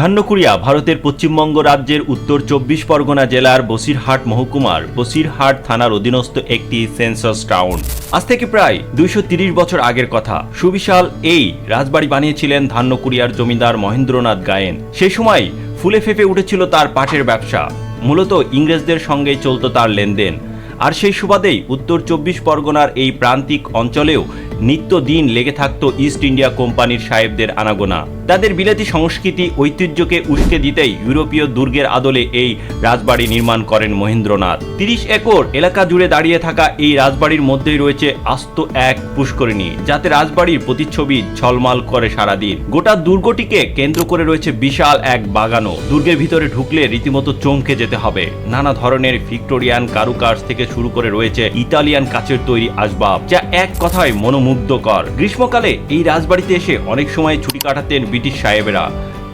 ধান্যকুড়িয়া ভারতের পশ্চিমবঙ্গ রাজ্যের উত্তর চব্বিশ পরগনা জেলার বসিরহাট মহকুমার বসিরহাট থানার অধীনস্থ একটি সেন্সাস টাউন। আজ থেকে প্রায় দুইশ ত্রিশ বছর আগের কথা। সুবিশাল এই রাজবাড়ি বানিয়েছিলেন ধান্যকুড়িয়ার জমিদার মহেন্দ্রনাথ গায়েন। সে সময় ফুলে ফেপে উঠেছিল তার পাটের ব্যবসা। মূলত ইংরেজদের সঙ্গে চলত তার লেনদেন। আর সেই সুবাদেই উত্তর চব্বিশ পরগনার এই প্রান্তিক অঞ্চলেও নিত্য দিন লেগে থাকতো ইস্ট ইন্ডিয়া কোম্পানির সাহেবদের আনাগোনা। তাদের বিলাতি সংস্কৃতি ঐতিহ্যকে উস্কে দিতেই ইউরোপীয় দুর্গের আদলে এই রাজবাড়ি নির্মাণ করেন মহেন্দ্রনাথ। তিরিশ একর এলাকা জুড়ে দাঁড়িয়ে থাকা এই রাজবাড়ির মধ্যেই রয়েছে আস্ত এক পুষ্করিণী, যাতে রাজবাড়ির প্রতিচ্ছবি ঝলমাল করে সারাদিন। গোটা দুর্গটিকে কেন্দ্র করে রয়েছে বিশাল এক বাগানও। দুর্গের ভিতরে ঢুকলে রীতিমতো চমকে যেতে হবে। নানা ধরনের ভিক্টোরিয়ান কারুকাজ থেকে শুরু করে রয়েছে ইতালিয়ান কাচের তৈরি আসবাব, যা এক কথায় মনোমুগ্ধকর গ্রীষ্মকালে এই রাজবাড়িতে এসে অনেক সময় ছুটি কাটাতেন ব্রিটিশ সাহেবেরা।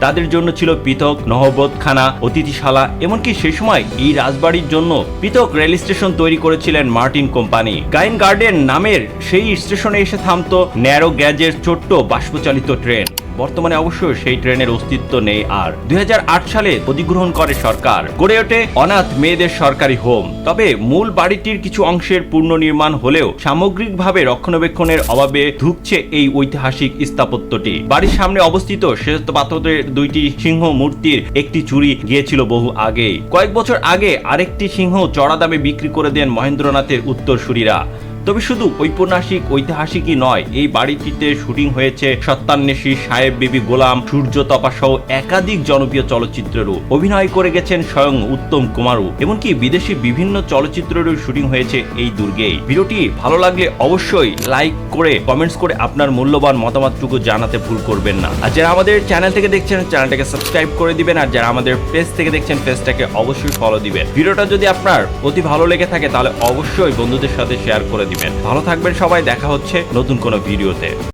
তাদের জন্য ছিল পৃথক নহবতখানা, অতিথিশালা, এমনকি সে সময় এই রাজবাড়ির জন্য পৃথক রেল স্টেশন তৈরি করেছিলেন মার্টিন কোম্পানি। গাইন গার্ডেন নামের সেই স্টেশনে এসে থামত ন্যারো গ্যাজের ছোট্ট বাষ্পচালিত ট্রেন। বর্তমানে অবশ্য সেই ট্রেনের অস্তিত্ব নেই আর। দুই হাজার আট সালে অধিগ্রহণ করে সরকার। গড়ে ওঠে অনাথ মেয়েদের সরকারি হোম। তবে মূল বাড়িটির কিছু অংশের পুনর্নির্মাণ হলেও সামগ্রিকভাবে রক্ষণাবেক্ষণের অভাবে ধুকছে এই ঐতিহাসিক স্থাপত্যটি। বাড়ির সামনে অবস্থিত শ্বেত পাথরের দুইটি সিংহ মূর্তির একটি চুরি গিয়েছিল বহু আগে কয়েক বছর আগে আরেকটি সিংহ চড়া দামে বিক্রি করে দেন মহেন্দ্রনাথের উত্তরসূরিরা। তবে শুধু ঐতিহাসিক ঐতিহাসিকই নয়, এই বাড়িটিতে শুটিং হয়েছে সত্যান্বেষী সাহেব বিবি গোলাম, সূর্য তপা সহ একাধিক জনপ্রিয় চলচ্চিত্রেরও। অভিনয় করে গেছেন স্বয়ং উত্তম কুমারও, এমনকি বিদেশি বিভিন্ন চলচ্চিত্রেরও শুটিং হয়েছে এই দুর্গে। ভিডিওটি ভালো লাগলে অবশ্যই লাইক করে, কমেন্টস করে আপনার মূল্যবান মতামতটুকু জানাতে ভুল করবেন না। আর যারা আমাদের চ্যানেল থেকে দেখছেন, চ্যানেলটাকে সাবস্ক্রাইব করে দিবেন, আর যারা আমাদের পেজ থেকে দেখছেন, পেজটাকে অবশ্যই ফলো দিবেন। ভিডিওটা যদি আপনার অতি ভালো লেগে থাকে, তাহলে অবশ্যই বন্ধুদের সাথে শেয়ার করে দিবেন ভালো থাকবেন সবাই দেখা হচ্ছে নতুন কোনো ভিডিওতে।